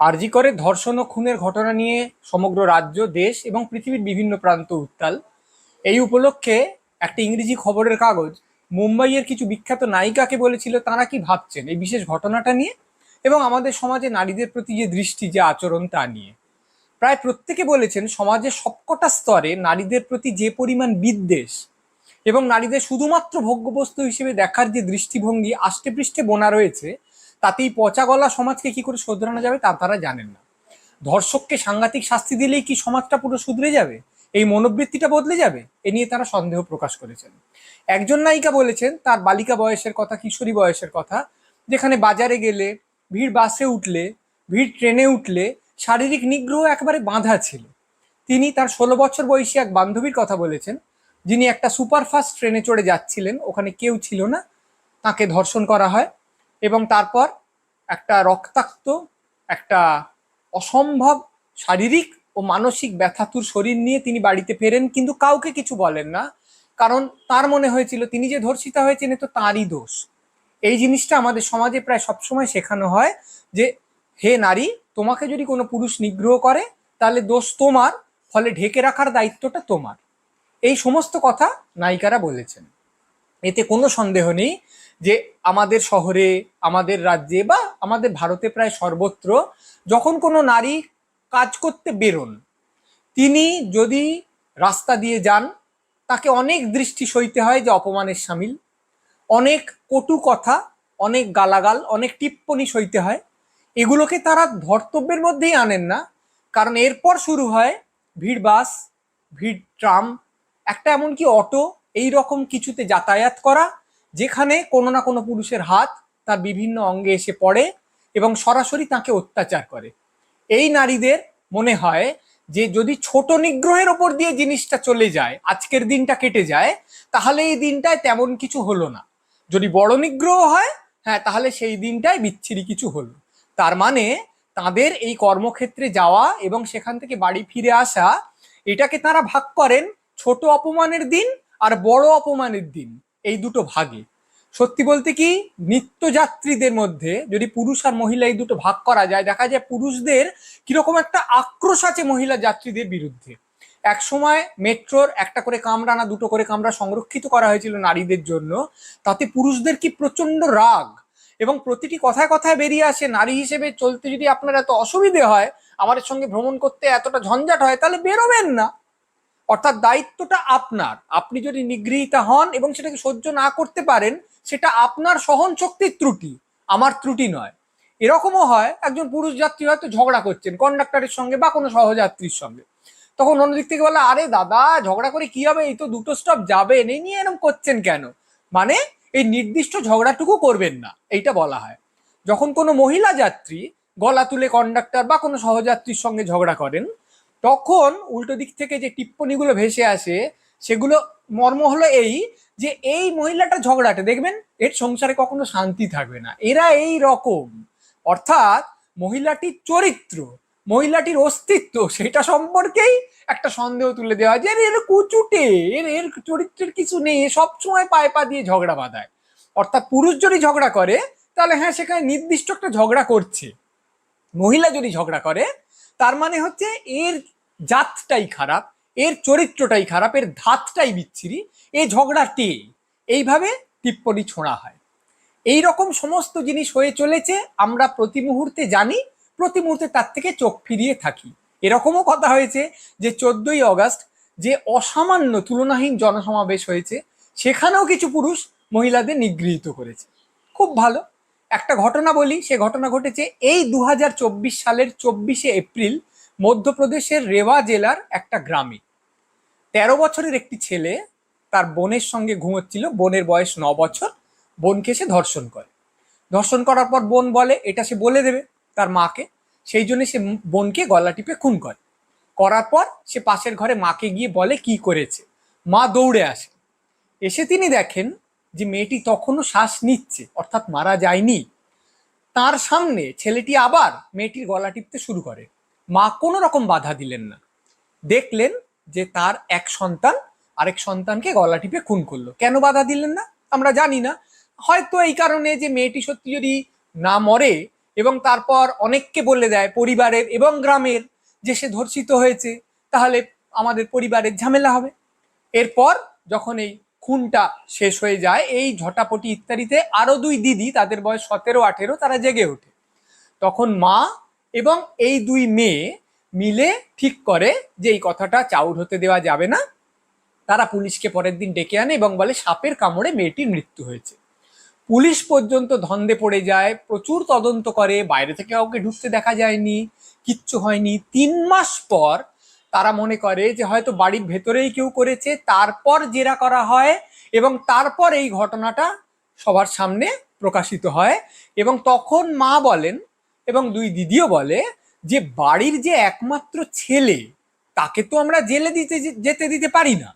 আরজি করে ধর্ষণ ও খুনের ঘটনা নিয়ে সমগ্র রাজ্য, দেশ এবং পৃথিবীর বিভিন্ন প্রান্ত উত্তাল। এই উপলক্ষে একটি ইংরেজি খবরের কাগজ, মুম্বাইয়ের কিছু বিখ্যাত নায়িকাকে বলেছিল তারা কি ভাবছেন এই বিশেষ ঘটনাটা নিয়ে এবং আমাদের সমাজে নারীদের প্রতি যে দৃষ্টি, যে আচরণ তা নিয়ে। প্রায় প্রত্যেকে বলেছেন সমাজের সবকটা স্তরে নারীদের প্রতি যে পরিমাণ বিদ্বেষ এবং নারীদের শুধুমাত্র ভোগ্যবস্তু হিসেবে দেখার যে দৃষ্টিভঙ্গি আষ্টে পৃষ্ঠে বোনা রয়েছে তাতেই পচা গলা সমাজকে কি করে শোধরানো যাবে তা তারা জানেন না। ধর্ষককে সাংঘাতিক শাস্তি দিলেই কি সমাজটা পুরো শুধরে যাবে? এই মনোবৃত্তিটা বদলে যাবে? এ নিয়ে তারা সন্দেহ প্রকাশ করেছেন। একজন নায়িকা বলেছেন, তার বালিকা বয়সের কথা, কিশোরী বয়সের কথা, যেখানে বাজারে গেলে, ভিড় বাসে উঠলে, ভিড় ট্রেনে উঠলে, শারীরিক নিগ্রহ একেবারে বাঁধা ছিল। তিনি তার ষোলো বছর বয়সী এক বান্ধবীর কথা বলেছেন, যিনি একটা সুপারফাস্ট ট্রেনে চড়ে যাচ্ছিলেন, ওখানে কেউ ছিল না, তাকে ধর্ষণ করা হয়। এবং তারপর একটা রক্তাক্ত, একটা অসম্ভব শারীরিক ও মানসিক ব্যথাতুর শরীর নিয়ে তিনি বাড়িতে ফেরেন, কিন্তু কাউকে কিছু বলেন না। কারণ তার মনে হয়েছিল, তিনি যে ধর্ষিতা হয়েছেন তো তারই দোষ। এই জিনিসটা আমাদের সমাজে প্রায় সবসময় শেখানো হয় যে, হে নারী, তোমাকে যদি কোনো পুরুষ নিগ্রহ করে, তাহলে দোষ তোমার, ফলে ঢেকে রাখার দায়িত্বটা তোমার। এই সমস্ত কথা নায়িকারা বলেছেন। এতে কোনো সন্দেহ নেই যে আমাদের শহরে, আমাদের রাজ্যে বা আমাদের ভারতে প্রায় সর্বত্র যখন কোনো নারী কাজ করতে বেরোন, তিনি যদি রাস্তা দিয়ে যান, তাকে অনেক দৃষ্টি সইতে হয় যে অপমানের সামিল। অনেক কটু কথা, অনেক গালাগাল, অনেক টিপ্পনি সইতে হয়। এগুলোকে তারা ধর্তব্যের মধ্যেই আনেন না। কারণ এরপর শুরু হয় ভিড় বাস, ভিড় ট্রাম, একটা এমনকি অটো, এই রকম কিছুতে যাতায়াত করা যেখানে কোনো না কোনো পুরুষের হাত তার বিভিন্ন অঙ্গে এসে পড়ে এবং সরাসরি তাকে অত্যাচার করে। এই নারীদের মনে হয় যে যদি ছোট নিগ্রহের ওপর দিয়ে জিনিসটা চলে যায়, আজকের দিনটা কেটে যায়, তাহলে এই দিনটায় তেমন কিছু হলো না। যদি বড় নিগ্রহ হয় হ্যাঁ তাহলে সেই দিনটায় বিচ্ছিরি কিছু হলো। তার মানে তাদের এই কর্মক্ষেত্রে যাওয়া এবং সেখান থেকে বাড়ি ফিরে আসা, এটাকে তারা ভাগ করেন ছোট অপমানের দিন আর বড় অপমানের দিন। এই দুটো ভাগে সত্যি বলতে কি, নিত্যযাত্রীদের মধ্যে যদি পুরুষ আর মহিলা এই দুটো ভাগ করা যায়, দেখা যায় পুরুষদের কীরকম একটা আক্রোশ আছে মহিলা যাত্রীদের বিরুদ্ধে। এক সময় মেট্রোর একটা করে কামরা না দুটো করে কামরা সংরক্ষিত করা হয়েছিল নারীদের জন্য। তাতে পুরুষদের কি প্রচণ্ড রাগ এবং প্রতিটি কথায় কথায় বেরিয়ে আসে, নারী হিসেবে চলতে যদি আপনার এত অসুবিধে হয়, আমাদের সঙ্গে ভ্রমণ করতে এতটা ঝঞ্ঝাট হয়, তাহলে বেরোবেন না। অর্থাৎ দায়িত্বটা আপনার। আপনি যদি নিগৃহীতা হন এবং সেটাকে সহ্য না করতে পারেন, সেটা আপনার সহন শক্তির ত্রুটি, আমার ত্রুটি নয়। এরকমও হয়, একজন পুরুষ যাত্রী হয়তো ঝগড়া করছেন কন্ডাক্টরের সঙ্গে বা কোনো সহযাত্রীর সঙ্গে। তখন অন্যদিক থেকে বলে, আরে দাদা, ঝগড়া করে কি হবে? এই তো দুটো স্টপ যাবে এই নিয়ে এরকম করছেন কেন? মানে এই নির্দিষ্ট ঝগড়াটুকু করবেন না, এইটা বলা হয়। যখন কোনো মহিলা যাত্রী গলা তুলে কন্ডাক্টর বা কোনো সহযাত্রীর সঙ্গে ঝগড়া করেন তখন উল্টো দিক থেকে যে টিপ্পনিগুলো ভেসে আসে, সেগুলো মর্ম হলো এই যে এই মহিলাটা ঝগড়াটে, দেখবেন এর সংসারে কখনো শান্তি থাকবে না। এরা এই রকম। অর্থাৎ মহিলাটির চরিত্র, মহিলাটির অস্তিত্ব, সেটা সম্পর্কেই একটা সন্দেহ তুলে দেওয়া হয় যে এর কুচুটে, এর এর চরিত্রের কিছু নেই সব সময় পায়ে পা দিয়ে ঝগড়া বাঁধায়। অর্থাৎ পুরুষ যদি ঝগড়া করে, তাহলে হ্যাঁ সেখানে নির্দিষ্ট একটা ঝগড়া করছে। মহিলা যদি ঝগড়া করে তার মানে হচ্ছে এর জাতটাই খারাপ, এর চরিত্রটাই খারাপ, এর ধাতটাই বিচ্ছিরি এই ঝগড়াটি এইভাবে টিপ্পনি ছোঁড়া হয়। এই রকম সমস্ত জিনিস হয়ে চলেছে, আমরা প্রতি মুহূর্তে জানি, প্রতি মুহূর্তে তার থেকে চোখ ফিরিয়ে থাকি। এরকমও কথা হয়েছে যে চোদ্দই অগাস্ট যে অসামান্য তুলনাহীন জনসমাবেশ হয়েছে, সেখানেও কিছু পুরুষ মহিলাদের নিগৃহীত করেছে। খুব ভালো। একটা ঘটনা বলি, সে ঘটনা ঘটেছে এই দু হাজার চব্বিশ সালের চব্বিশে এপ্রিল মধ্যপ্রদেশের রেওয়া জেলার একটা গ্রামে। তেরো বছরের একটি ছেলে তার বোনের সঙ্গে ঘুমোচ্ছিল, বোনের বয়স ন বছর, বোনকে সে ধর্ষণ করে। ধর্ষণ করার পর বোন বলে, এটা সে বলে দেবে তার মাকে। সেই জন্য সে বোনকে গলা টিপে খুন করে। করার পর সে পাশের ঘরে মাকে গিয়ে বলে, কি করেছে? মা দৌড়ে আসে। এসে তিনি দেখেন যে মেয়েটি তখনও শ্বাস নিচ্ছে, অর্থাৎ মারা যায়নি, তার সামনে ছেলেটি আবার মেয়েটির গলা টিপতে শুরু করে। মা কোনো রকম বাধা দিলেন না। দেখলেন যে তার এক সন্তান আরেক সন্তানকে গলা টিপে খুন করল। কেন বাধা দিলেন না? আমরা জানি না। হয়তো এই কারণে যে মেয়েটি সত্যি যদি না মরে এবং তারপর অনেককে বলে দেয়, পরিবারের এবং গ্রামের যে সে ধর্ষিত হয়েছে, তাহলে আমাদের পরিবারের ঝামেলা হবে। এরপর যখন এই খুনটা শেষ হয়ে যায়। এই ঝটাপটি ইত্যাদিতে আরও দুই দিদি, তাদের বয়স সতেরো, আঠেরো, তারা জেগে ওঠে। তখন মা এবং এই দুই মেয়ে মিলে ঠিক করে যে এই কথাটা চাউর হতে দেওয়া যাবে না। তারা পুলিশকে পরের দিন ডেকে আনে এবং বলে, সাপের কামড়ে মেয়েটির মৃত্যু হয়েছে। পুলিশ পর্যন্ত ধন্দে পড়ে যায়, প্রচুর তদন্ত করে, বাইরে থেকে কাউকে ঢুকতে দেখা যায়নি, কিচ্ছু হয়নি। তিন মাস পর তারা মনে করে যে হয়তো বাড়ির ভেতরেই কেউ করেছে, তারপর জেরা করা হয় এবং তারপর এই ঘটনাটা সবার সামনে প্রকাশিত হয় এবং তখন মা বলেন এবং দুই দিদিও বলে যে বাড়ির যে একমাত্র ছেলে, তাকে তো আমরা জেলে দিতে যেতে দিতে পারি না।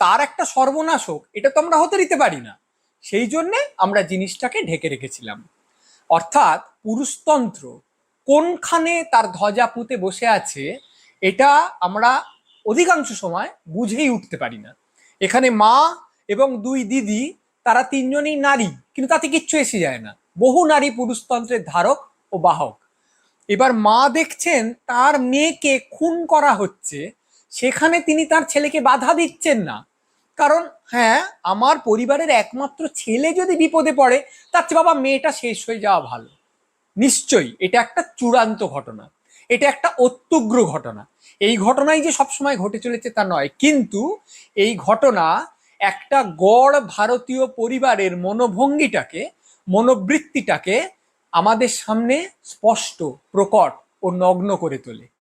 তার একটা সর্বনাশ হোক, এটা তো আমরা হতে দিতে পারি না। সেই জন্যে আমরা জিনিসটাকে ঢেকে রেখেছিলাম। অর্থাৎ পুরুষতন্ত্র কোনখানে তার ধ্বজা পুঁতে বসে আছে এটা আমরা অধিকাংশ সময় বুঝেই উঠতে পারি না। এখানে মা এবং দুই দিদি, তারা তিনজনই নারী, কিন্তু তাতে কিচ্ছু এসে যায় না। বহু নারী পুরুষতন্ত্রের ধারক ও বাহক। এবার মা দেখছেন তার মেয়েকে খুন করা হচ্ছে, সেখানে তিনি তার ছেলেকে বাধা দিচ্ছেন না। কারণ হ্যাঁ আমার পরিবারের একমাত্র ছেলে যদি বিপদে পড়ে, তার চেয়ে বাবা মেয়েটা শেষ হয়ে যাওয়া ভালো। নিশ্চয়ই, এটা একটা চূড়ান্ত ঘটনা। এটা একটা অত্যুগ্র ঘটনা। এই ঘটনাই যে সবসময় ঘটে চলেছে তা নয়, কিন্তু এই ঘটনা একটা গড় ভারতীয় পরিবারের মনোভঙ্গিটাকে, মনোবৃত্তিটাকে আমাদের সামনে স্পষ্ট, প্রকট ও নগ্ন করে তোলে।